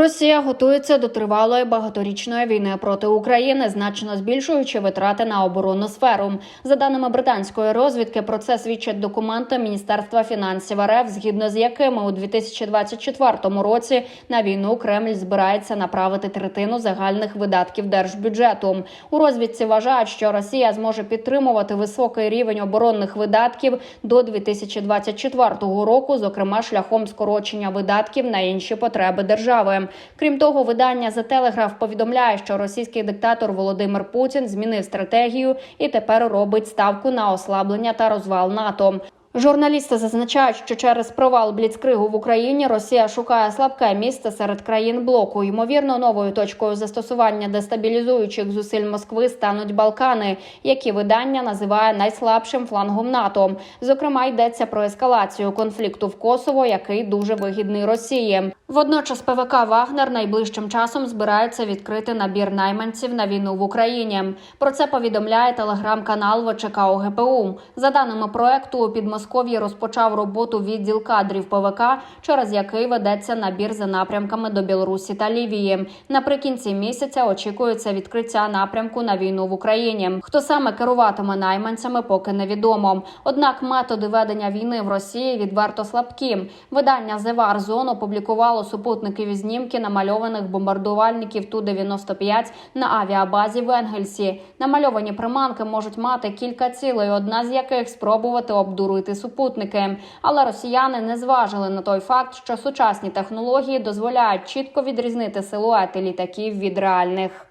Росія готується до тривалої багаторічної війни проти України, значно збільшуючи витрати на оборонну сферу. За даними британської розвідки, про це свідчать документи Міністерства фінансів РФ, згідно з якими у 2024 році на війну Кремль збирається направити третину загальних видатків держбюджету. У розвідці вважають, що Росія зможе підтримувати високий рівень оборонних видатків до 2024 року, зокрема шляхом скорочення видатків на інші потреби держави. Крім того, видання The Telegraph повідомляє, що російський диктатор Володимир Путін змінив стратегію і тепер робить ставку на ослаблення та розвал НАТО. Журналісти зазначають, що через провал бліцкригу в Україні Росія шукає слабке місце серед країн блоку. Ймовірно, новою точкою застосування дестабілізуючих зусиль Москви стануть Балкани, які видання називає найслабшим флангом НАТО. Зокрема, йдеться про ескалацію конфлікту в Косово, який дуже вигідний Росії. Водночас ПВК Вагнер найближчим часом збирається відкрити набір найманців на війну в Україні. Про це повідомляє телеграм-канал ВЧК ОГПУ. За даними проекту, у Підмосков'ї розпочав роботу відділ кадрів ПВК, через який ведеться набір за напрямками до Білорусі та Лівії. Наприкінці місяця очікується відкриття напрямку на війну в Україні. Хто саме керуватиме найманцями, поки невідомо. Однак методи ведення війни в Росії відверто слабкі. Видання Зевар Зон опублікувало супутникові знімки намальованих бомбардувальників Ту 95 на авіабазі в Енгельсі. Намальовані приманки можуть мати кілька цілей, одна з яких спробувати обдурити супутники. Але росіяни не зважили на той факт, що сучасні технології дозволяють чітко відрізнити силуети літаків від реальних.